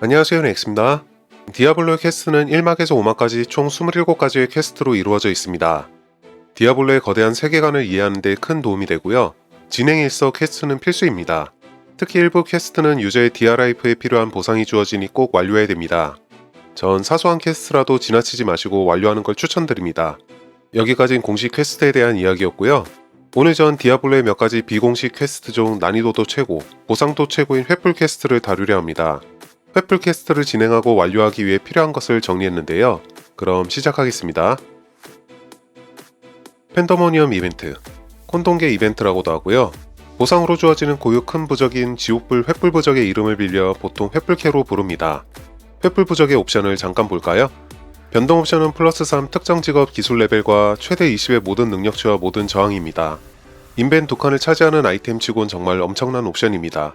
안녕하세요 넥스입니다. 디아블로의 퀘스트는 1막에서 5막까지 총 27가지의 퀘스트로 이루어져 있습니다. 디아블로의 거대한 세계관을 이해하는 데 큰 도움이 되고요. 진행에 있어 퀘스트는 필수입니다. 특히 일부 퀘스트는 유저의 디아라이프에 필요한 보상이 주어지니 꼭 완료해야 됩니다. 전 사소한 퀘스트라도 지나치지 마시고 완료하는 걸 추천드립니다. 여기까진 공식 퀘스트에 대한 이야기였고요. 오늘 전 디아블로의 몇 가지 비공식 퀘스트 중 난이도도 최고, 보상도 최고인 횃불 퀘스트를 다루려 합니다. 횃불 퀘스트를 진행하고 완료하기 위해 필요한 것을 정리했는데요. 그럼 시작하겠습니다. 팬더모니엄 이벤트, 콘동계 이벤트라고도 하고요. 보상으로 주어지는 고유 큰 부적인 지옥불 횃불 부적의 이름을 빌려 보통 횃불캐로 부릅니다. 횃불 부적의 옵션을 잠깐 볼까요? 변동 옵션은 플러스 3 특정 직업 기술 레벨과 최대 20의 모든 능력치와 모든 저항입니다. 인벤 두 칸을 차지하는 아이템 치곤 정말 엄청난 옵션입니다.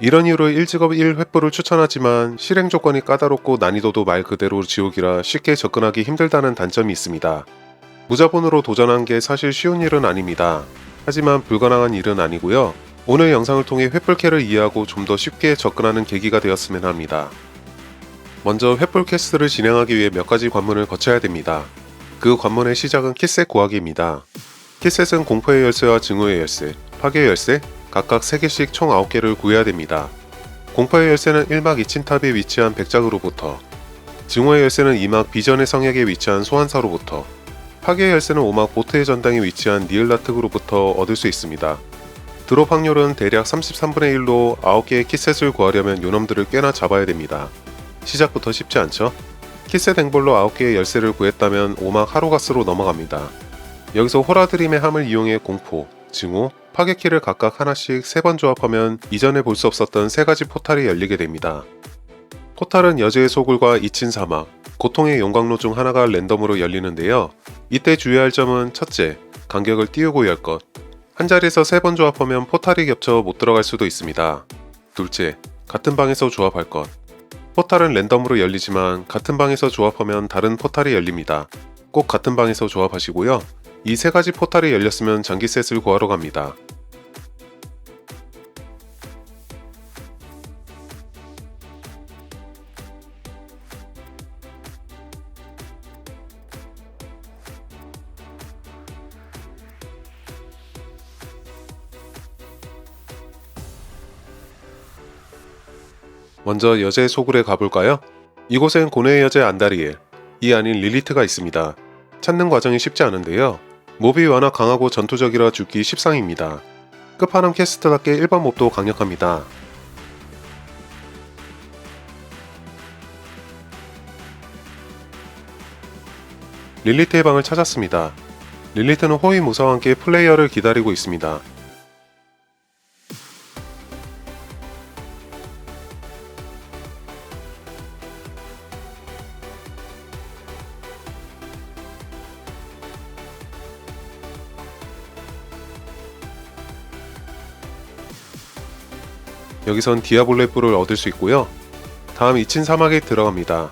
이런 이유로 1직업 1횃불을 추천하지만 실행 조건이 까다롭고 난이도도 말 그대로 지옥이라 쉽게 접근하기 힘들다는 단점이 있습니다. 무자본으로 도전한 게 사실 쉬운 일은 아닙니다. 하지만 불가능한 일은 아니고요. 오늘 영상을 통해 횃불캐를 이해하고 좀 더 쉽게 접근하는 계기가 되었으면 합니다. 먼저 횃불 퀘스트를 진행하기 위해 몇 가지 관문을 거쳐야 됩니다. 그 관문의 시작은 키셋 구하기입니다. 키셋은 공포의 열쇠와 증오의 열쇠, 파괴의 열쇠, 각각 3개씩 총 9개를 구해야 됩니다. 공포의 열쇠는 1막 2층 탑에 위치한 백작으로부터, 증오의 열쇠는 2막 비전의 성역에 위치한 소환사로부터, 파괴의 열쇠는 5막 보트의 전당에 위치한 니을라특으로부터 얻을 수 있습니다. 드롭 확률은 대략 33분의 1로 9개의 키셋을 구하려면 요놈들을 꽤나 잡아야 됩니다. 시작부터 쉽지 않죠? 키셋 앵볼로 9개의 열쇠를 구했다면 5막 하루가스로 넘어갑니다. 여기서 호라드림의 함을 이용해 공포, 증오, 파괴키를 각각 하나씩 3번 조합하면 이전에 볼 수 없었던 3가지 포탈이 열리게 됩니다. 포탈은 여제의 소굴과 이친 사막, 고통의 용광로 중 하나가 랜덤으로 열리는데요. 이때 주의할 점은 첫째, 간격을 띄우고 열 것. 한 자리에서 3번 조합하면 포탈이 겹쳐 못 들어갈 수도 있습니다. 둘째, 같은 방에서 조합할 것. 포탈은 랜덤으로 열리지만 같은 방에서 조합하면 다른 포탈이 열립니다. 꼭 같은 방에서 조합하시고요. 이 세 가지 포탈이 열렸으면 장기셋을 구하러 갑니다. 먼저 여제 소굴에 가볼까요? 이곳엔 고뇌의 여제 안다리엘, 이 아닌 릴리트가 있습니다. 찾는 과정이 쉽지 않은데요. 몹이 워낙 강하고 전투적이라 죽기 십상입니다. 끝판왕 캐스트답게 일반 몹도 강력합니다. 릴리트의 방을 찾았습니다. 릴리트는 호위 무사와 함께 플레이어를 기다리고 있습니다. 여기선 디아볼레 뿔을 얻을 수 있고요. 다음 이친 사막에 들어갑니다.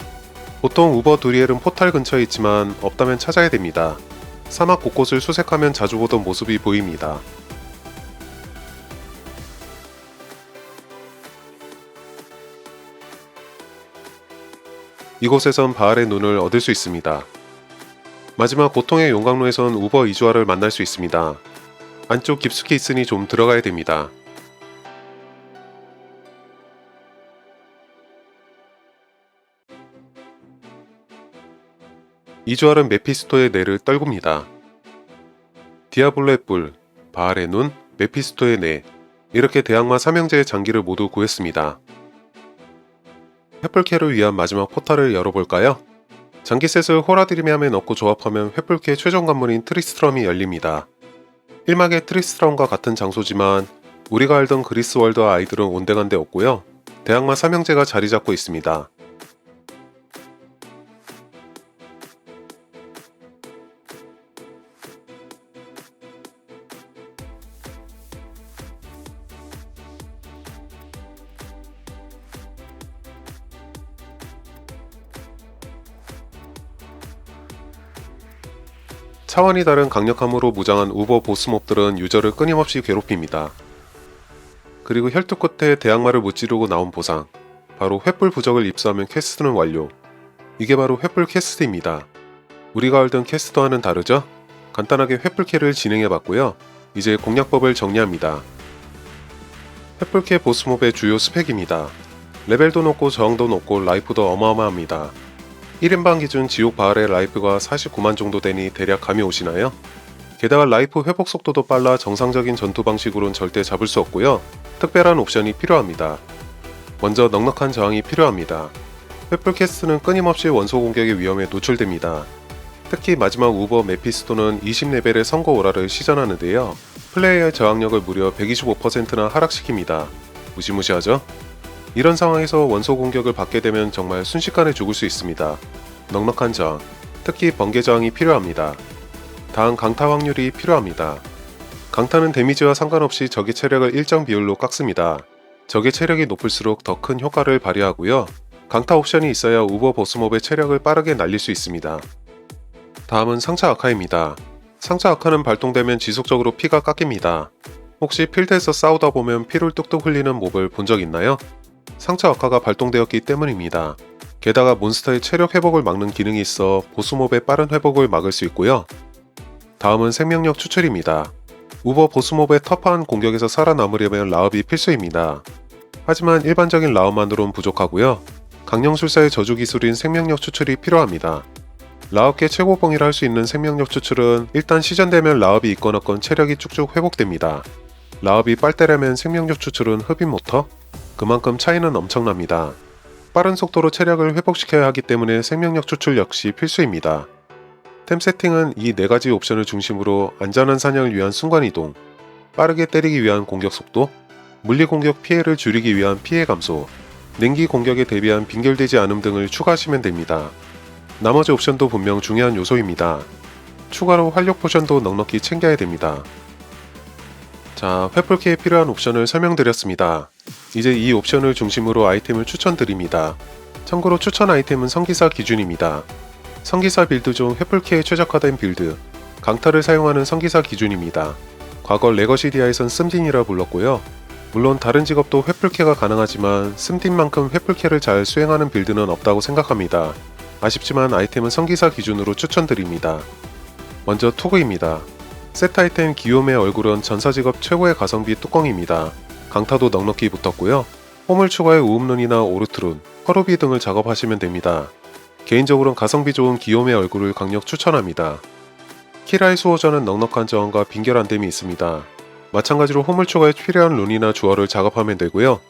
보통 우버 두리엘은 포탈 근처에 있지만 없다면 찾아야 됩니다. 사막 곳곳을 수색하면 자주 보던 모습이 보입니다. 이곳에선 바알의 눈을 얻을 수 있습니다. 마지막 고통의 용광로에선 우버 이주아를 만날 수 있습니다. 안쪽 깊숙이 있으니 좀 들어가야 됩니다. 이주알은 메피스토의 뇌를 떨굽니다. 디아블로의 뿔, 바알의 눈, 메피스토의 뇌 이렇게 대항마 삼형제의 장기를 모두 구했습니다. 횃불캐를 위한 마지막 포탈을 열어볼까요? 장기셋을 호라드림의 함에 넣고 조합하면 횃불캐 최종 관문인 트리스트럼이 열립니다. 1막의 트리스트럼과 같은 장소지만 우리가 알던 그리스 월드와 아이들은 온데간데 없고요. 대항마 삼형제가 자리 잡고 있습니다. 차원이 다른 강력함으로 무장한 우버 보스몹들은 유저를 끊임없이 괴롭힙니다. 그리고 혈투 끝에 대항마를 무찌르고 나온 보상, 바로 횃불 부적을 입수하면 퀘스트는 완료. 이게 바로 횃불 퀘스트입니다. 우리가 알던 퀘스트와는 다르죠? 간단하게 횃불캐를 진행해봤고요. 이제 공략법을 정리합니다. 횃불캐 보스몹의 주요 스펙입니다. 레벨도 높고 저항도 높고 라이프도 어마어마합니다. 1인방 기준 지옥 바알의 라이프가 49만 정도 되니 대략 감이 오시나요? 게다가 라이프 회복 속도도 빨라 정상적인 전투 방식으론 절대 잡을 수 없고요. 특별한 옵션이 필요합니다. 먼저 넉넉한 저항이 필요합니다. 횃불 캐스트는 끊임없이 원소 공격의 위험에 노출됩니다. 특히 마지막 우버 메피스토는 20레벨의 선거 오라를 시전하는데요. 플레이어의 저항력을 무려 125%나 하락시킵니다. 무시무시하죠? 이런 상황에서 원소 공격을 받게 되면 정말 순식간에 죽을 수 있습니다. 넉넉한 저항, 특히 번개 저항이 필요합니다. 다음 강타 확률이 필요합니다. 강타는 데미지와 상관없이 적의 체력을 일정 비율로 깎습니다. 적의 체력이 높을수록 더 큰 효과를 발휘하고요. 강타 옵션이 있어야 우버 보스몹의 체력을 빠르게 날릴 수 있습니다. 다음은 상처 아카입니다. 상처 아카는 발동되면 지속적으로 피가 깎입니다. 혹시 필드에서 싸우다 보면 피를 뚝뚝 흘리는 몹을 본 적 있나요? 상처 아카가 발동되었기 때문입니다. 게다가 몬스터의 체력 회복을 막는 기능이 있어 보스몹의 빠른 회복을 막을 수 있고요. 다음은 생명력 추출입니다. 우버 보스몹의 터프한 공격에서 살아남으려면 라업이 필수입니다. 하지만 일반적인 라업만으로는 부족하고요. 강령술사의 저주 기술인 생명력 추출이 필요합니다. 라업계 최고봉이라 할 수 있는 생명력 추출은 일단 시전되면 라업이 있건 없건 체력이 쭉쭉 회복됩니다. 라업이 빨대라면 생명력 추출은 흡입 모터? 그만큼 차이는 엄청납니다. 빠른 속도로 체력을 회복시켜야 하기 때문에 생명력 추출 역시 필수입니다. 템 세팅은 이 네 가지 옵션을 중심으로 안전한 사냥을 위한 순간이동, 빠르게 때리기 위한 공격 속도, 물리 공격 피해를 줄이기 위한 피해 감소, 냉기 공격에 대비한 빙결되지 않음 등을 추가하시면 됩니다. 나머지 옵션도 분명 중요한 요소입니다. 추가로 활력 포션도 넉넉히 챙겨야 됩니다. 자, 횃불키에 필요한 옵션을 설명드렸습니다. 이제 이 옵션을 중심으로 아이템을 추천드립니다. 참고로 추천 아이템은 성기사 기준입니다. 성기사 빌드 중 횃불키에 최적화된 빌드, 강타를 사용하는 성기사 기준입니다. 과거 레거시디아에선 씀딘이라 불렀고요. 물론 다른 직업도 횃불캐가 가능하지만 씀딘만큼 횃불캐를 잘 수행하는 빌드는 없다고 생각합니다. 아쉽지만 아이템은 성기사 기준으로 추천드립니다. 먼저 토그입니다. 세트 아이템 기욤의 얼굴은 전사 직업 최고의 가성비 뚜껑입니다. 강타도 넉넉히 붙었고요. 홈을 추가해 우음룬이나 오르트룬, 허루비 등을 작업하시면 됩니다. 개인적으로는 가성비 좋은 기욤의 얼굴을 강력 추천합니다. 키라의 수호자는 넉넉한 저항과 빈결 안됨이 있습니다. 마찬가지로 홈을 추가해 필요한 룬이나 주얼을 작업하면 되고요.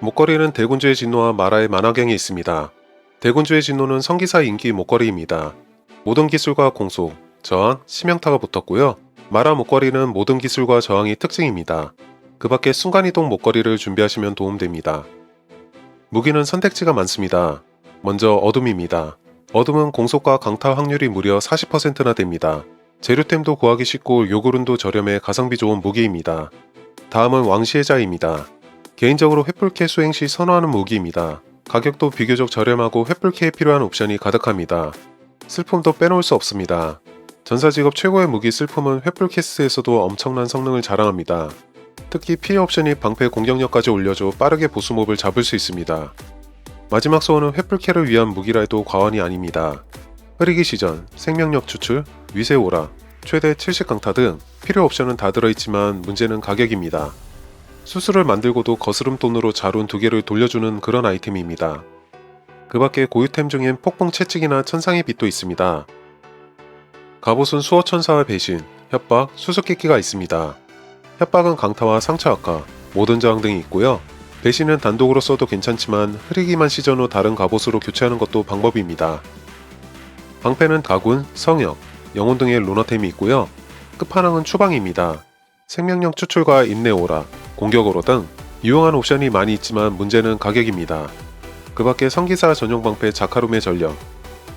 목걸이는 대군주의 진노와 마라의 만화경이 있습니다. 대군주의 진노는 성기사 인기 목걸이입니다. 모든 기술과 공속, 저항, 치명타가 붙었고요. 마라 목걸이는 모든 기술과 저항이 특징입니다. 그 밖에 순간이동 목걸이를 준비하시면 도움됩니다. 무기는 선택지가 많습니다. 먼저 어둠입니다. 어둠은 공속과 강타 확률이 무려 40%나 됩니다. 재료템도 구하기 쉽고 요구른도 저렴해 가성비 좋은 무기입니다. 다음은 왕시혜자입니다. 개인적으로 횃불캐 수행 시 선호하는 무기입니다. 가격도 비교적 저렴하고 횃불캐에 필요한 옵션이 가득합니다. 슬픔도 빼놓을 수 없습니다. 전사 직업 최고의 무기 슬픔은 횃불 캐스트에서도 엄청난 성능을 자랑합니다. 특히 피해 옵션이 방패 공격력까지 올려줘 빠르게 보스 몹을 잡을 수 있습니다. 마지막 소원은 횃불캐를 위한 무기라 해도 과언이 아닙니다. 흐리기 시전, 생명력 추출, 위세 오라, 최대 70강타 등 필요 옵션은 다 들어있지만 문제는 가격입니다. 수술을 만들고도 거스름 돈으로 자룬 두 개를 돌려주는 그런 아이템입니다. 그 밖에 고유템 중엔 폭풍 채찍이나 천상의 빛도 있습니다. 갑옷은 수호천사와 배신, 협박, 수수께끼가 있습니다. 협박은 강타와 상처 악화, 모든 저항 등이 있고요. 배신은 단독으로 써도 괜찮지만 흐리기만 시전 후 다른 갑옷으로 교체하는 것도 방법입니다. 방패는 가군, 성역, 영혼 등의 루너템이 있고요. 끝판왕은 추방입니다. 생명력 추출과 인내 오라, 공격으로 등 유용한 옵션이 많이 있지만 문제는 가격입니다. 그 밖에 성기사 전용 방패 자카룸의 전력,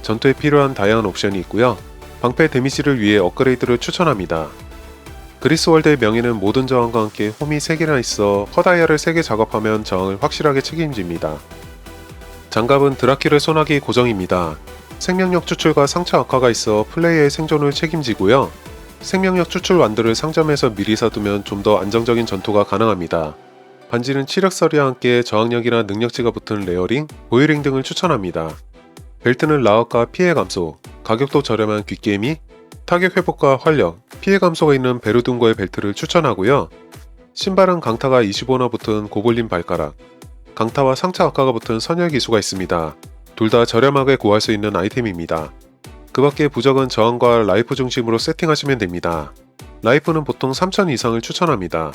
전투에 필요한 다양한 옵션이 있고요. 방패 데미지를 위해 업그레이드를 추천합니다. 그리스월드의 명예는 모든 저항과 함께 홈이 3개나 있어 커다이아를 3개 작업하면 저항을 확실하게 책임집니다. 장갑은 드라키를 소나기 고정입니다. 생명력 추출과 상처 악화가 있어 플레이어의 생존을 책임지고요. 생명력 추출 완두를 상점에서 미리 사두면 좀 더 안정적인 전투가 가능합니다. 반지는 치력설이와 함께 저항력이나 능력치가 붙은 레어링, 보이링 등을 추천합니다. 벨트는 라웃과 피해 감소, 가격도 저렴한 귓게임이, 타격 회복과 활력, 피해 감소가 있는 베르둥거의 벨트를 추천하고요. 신발은 강타가 25나 붙은 고블린 발가락, 강타와 상처 악화가 붙은 선열 기수가 있습니다. 둘 다 저렴하게 구할 수 있는 아이템입니다. 그 밖에 부적은 저항과 라이프 중심으로 세팅하시면 됩니다. 라이프는 보통 3000 이상을 추천합니다.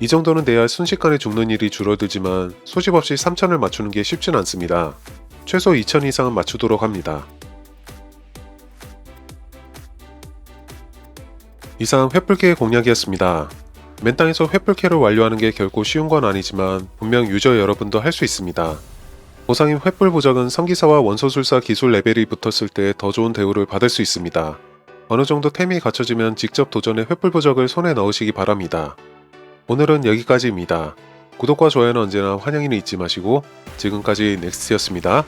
이 정도는 돼야 순식간에 죽는 일이 줄어들지만 소집 없이 3000을 맞추는 게 쉽진 않습니다. 최소 2000 이상은 맞추도록 합니다. 이상 횃불캐의 공략이었습니다. 맨땅에서 횃불캐를 완료하는 게 결코 쉬운 건 아니지만 분명 유저 여러분도 할 수 있습니다. 보상인 횃불 부적은 성기사와 원소술사 기술 레벨이 붙었을 때 더 좋은 대우를 받을 수 있습니다. 어느 정도 템이 갖춰지면 직접 도전해 횃불 부적을 손에 넣으시기 바랍니다. 오늘은 여기까지입니다. 구독과 좋아요는 언제나 환영이는 잊지 마시고 지금까지 넥스트였습니다.